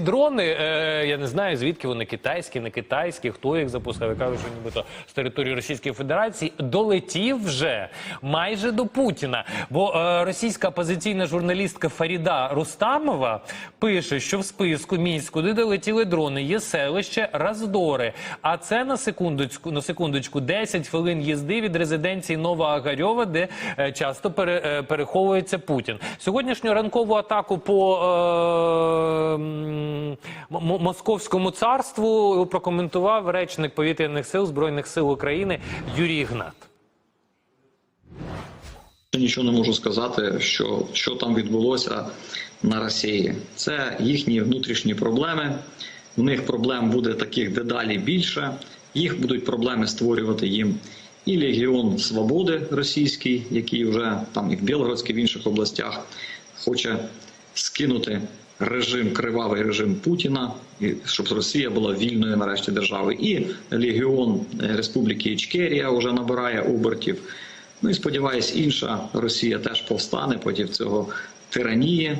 Дрони, е, я не знаю, звідки вони китайські, не китайські, хто їх запускав. Я кажу, що нібито з території Російської Федерації долетів вже майже до Путіна. Бо е, російська опозиційна журналістка Фаріда Рустамова пише, що в списку місць, куди долетіли дрони, є селище Раздори. А це на секундочку, на секундочку 10 хвилин їзди від резиденції Нова Агарьова, де е, часто пере, переховується Путін. Сьогоднішню ранкову атаку по е, московському царству прокоментував речник повітряних сил збройних сил України Юрій Гнат. Нічого не можу сказати, що, що там відбулося на Росії. Це їхні внутрішні проблеми. У них проблем буде таких дедалі більше. Їх будуть проблеми створювати їм і Легіон Свободи російський, який вже там і в Білгородській, в інших областях хоче скинути режим, кривавий режим Путіна, і щоб Росія була вільною нарешті державою. І Легіон е, Республіки Ічкерія вже набирає обертів. Ну і сподіваюсь, інша Росія теж повстане проти цього тиранії.